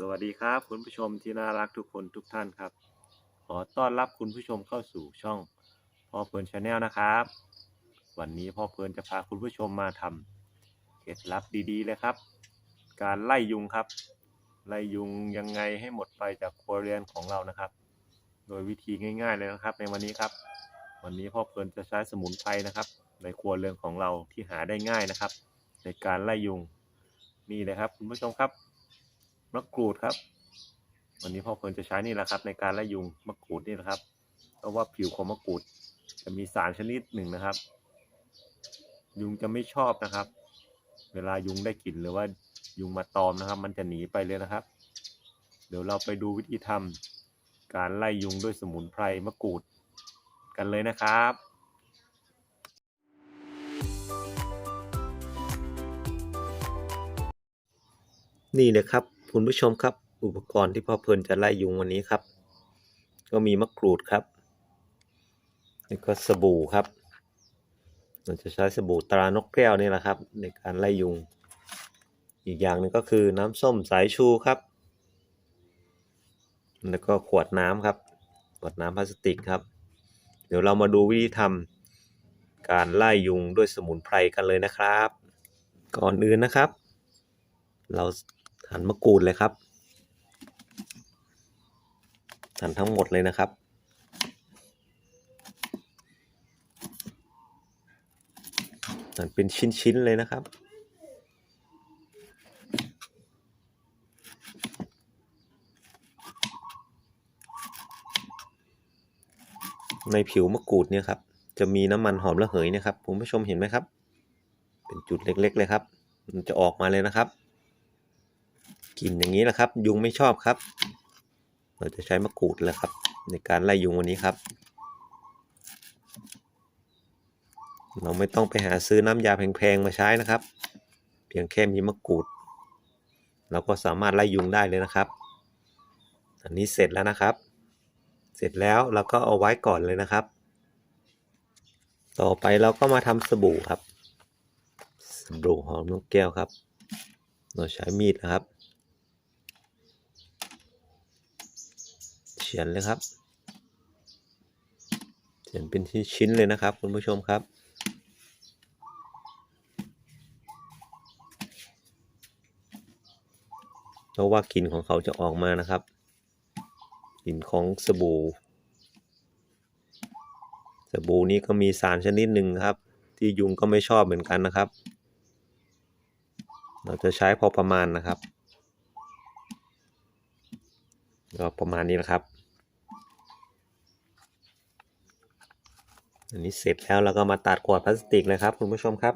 สวัสดีครับ คุณผู้ชมที่น่ารักทุกคนทุกท่านครับ ขอต้อนรับคุณผู้ชมเข้าสู่ช่องพ่อเพลินชาแนลนะครับ วันนี้พ่อเพลินจะพาคุณผู้ชมมาทำเคล็ดลับดีๆเลยครับ การไล่ยุงครับ ไล่ยุงยังไงให้หมดไปจากครัวเรือนของเรานะครับ โดยวิธีง่าย ๆเลยนะครับ ในวันนี้ครับ วันนี้พ่อเพลินจะใช้สมุนไพรนะครับ ในครัวเรือนของเราที่หาได้ง่ายนะครับ ในการไล่ยุงนี่เลยครับ คุณผู้ชมครับ มะกรูดครับ วันนี้พ่อเพลินจะใช้นี่แหละครับ ในการไล่ยุงมะกรูดนี่แหละครับ เพราะว่าผิวของมะกรูด จะมีสารชนิดหนึ่งนะครับ ยุงจะไม่ชอบนะครับ เวลายุงได้กลิ่นหรือว่ายุงมาตอมนะครับ มันจะหนีไปเลยนะครับ เดี๋ยวเราไปดูวิธีทำการไล่ยุงด้วยสมุนไพรมะกรูดกันเลยนะครับนี่เลยครับ คุณผู้ชมครับ อุปกรณ์ที่พ่อเพลินจะไล่ยุงวันนี้ครับ ก็มีมะกรูดครับแล้วก็สบู่ครับเราจะใช้สบู่ตรานกแก้วนี่แหละครับ ในการไล่ยุง อีกอย่างหนึ่งก็คือน้ำส้มสายชูครับ แล้วก็ขวดน้ำครับ ขวดน้ำพลาสติกครับ เดี๋ยวเรามาดูวิธีทำการไล่ยุงด้วยสมุนไพรกันเลยนะครับ ก่อนอื่นนะครับ เรา หั่นมะกรูดเลยครับ หั่นทั้งหมดเลยนะครับ หั่นเป็นชิ้นๆเลยนะครับในผิวมะกรูดเนี่ยครับ จะมีน้ำมันหอมระเหยเนะครับคุณผู้ชมเห็นไหมครับ เป็นจุดเล็กๆเลยครับ มันจะออกมาเลยนะครับ กลิ่นอย่างนี้แหละครับ ยุงไม่ชอบครับ เราจะใช้มะกรูดแล้วครับ ในการไล่ยุงวันนี้ครับ เราไม่ต้องไปหาซื้อน้ำยาแพงๆมาใช้นะครับ เพียงแค่มีมะกรูด เราก็สามารถไล่ยุงได้เลยนะครับ อันนี้เสร็จแล้วนะครับ เสร็จแล้วเราก็เอาไว้ก่อนเลยนะครับ ต่อไปเราก็มาทำสบู่ครับสบู่หอมนกแก้วครับ เราใช้มีดนะครับ เฉียนเลยครับเฉียนเป็นชิ้นๆเลยนะครับ คุณผู้ชมครับเพราะว่ากลิ่นของเขาจะออกมานะครับกลิ่นของสบู่ สบู่นี้ก็มีสารชนิดหนึ่งครับ ที่ยุงก็ไม่ชอบเหมือนกันนะครับ เราจะใช้พอประมาณนะครับก็ประมาณนี้นะครับ อันนี้เสร็จแล้วเราก็มาตัดขวดพลาสติกเลยครับ คุณผู้ชมครับ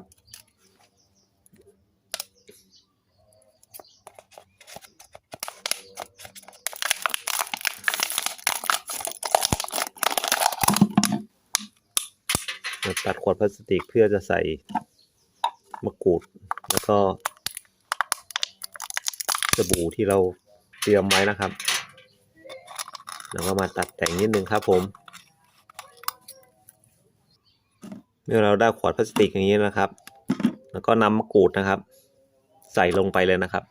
ตัดขวดพลาสติกเพื่อจะใส่มะกรูดแล้วก็สบู่ที่เราเตรียมไว้นะครับ แล้วก็มาตัดแต่งนิดนึงครับผม เมื่อเราได้ขวดพลาสติกอย่างนี้นะครับ แล้วก็นำมะกรูดนะครับ ใส่ลงไปเลยนะครับ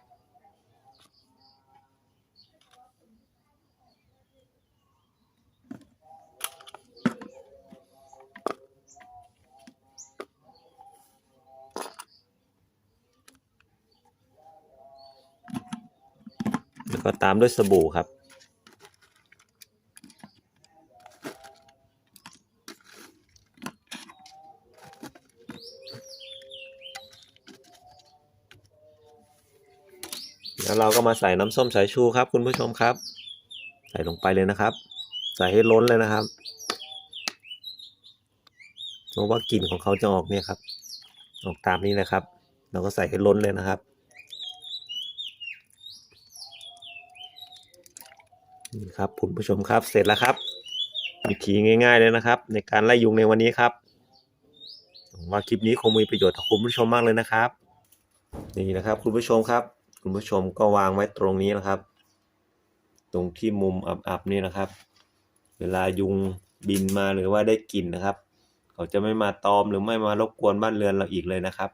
แล้วก็ตามด้วยสบู่ครับ แล้วเราก็มาใส่น้ำส้มสายชูครับ คุณผู้ชมครับ ใส่ลงไปเลยนะครับ ใส่ให้ล้นเลยนะครับเพราะว่ากลิ่นของเขาจะออกเนี่ยครับ ออกตามนี้เลยครับ เราก็ใส่ให้ล้นเลยนะครับ นี่ครับคุณผู้ชมครับเสร็จแล้วครับ วิธีง่าย ๆเลยนะครับ ในการไล่ยุงในวันนี้ครับหวังว่าคลิปนี้คงมีประโยชน์ต่อคุณผู้ชมมากเลยนะครับ นี่นะครับคุณผู้ชมครับ คุณผู้ชมก็วางไว้ตรงนี้นะครับ ตรงที่มุมอับๆนี่นะครับ เวลายุงบินมาหรือว่าได้กลิ่นนะครับ เขาจะไม่มาตอมหรือไม่มารบกวนบ้านเรือนเราอีกเลยนะครับ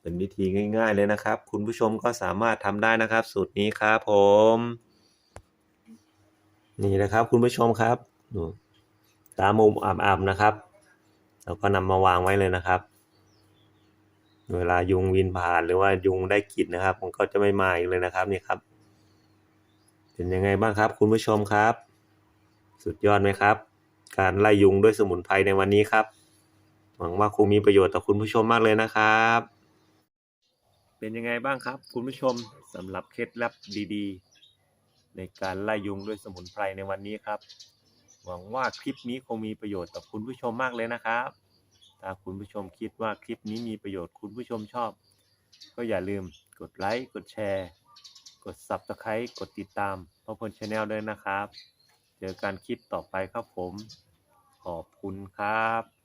เป็นวิธีง่าย ๆเลยนะครับ คุณผู้ชมก็สามารถทำได้นะครับ สูตรนี้ครับผม นี่นะครับ คุณผู้ชมครับตามมุมอ่ำๆนะครับ แล้วก็นำมาวางไว้เลยนะครับ เวลายุงวินผ่านหรือว่ายุงได้กลิ่นนะครับ มันก็จะไม่มาอีกเลยนะครับนี่ครับเป็นยังไงบ้างครับคุณผู้ชมครับ สุดยอดไหมครับ การไล่ยุงด้วยสมุนไพรในวันนี้ครับ หวังว่าคงมีประโยชน์ต่อคุณผู้ชมมากเลยนะครับ เป็นยังไงบ้างครับ คุณผู้ชมสำหรับเคล็ดลับดีๆ ในการไล่ยุงด้วยสมุนไพรในวันนี้ครับ หวังว่าคลิปนี้คงมีประโยชน์ต่อคุณผู้ชมมากเลยนะครับ ถ้าคุณผู้ชมคิดว่าคลิปนี้มีประโยชน์คุณผู้ชมชอบ ก็อย่าลืมกดไลค์กดแชร์ กด Subscribe กดติดตามพ่อพลชาแนลด้วยนะครับ เจอกันคลิปต่อไปครับผม ขอบคุณครับ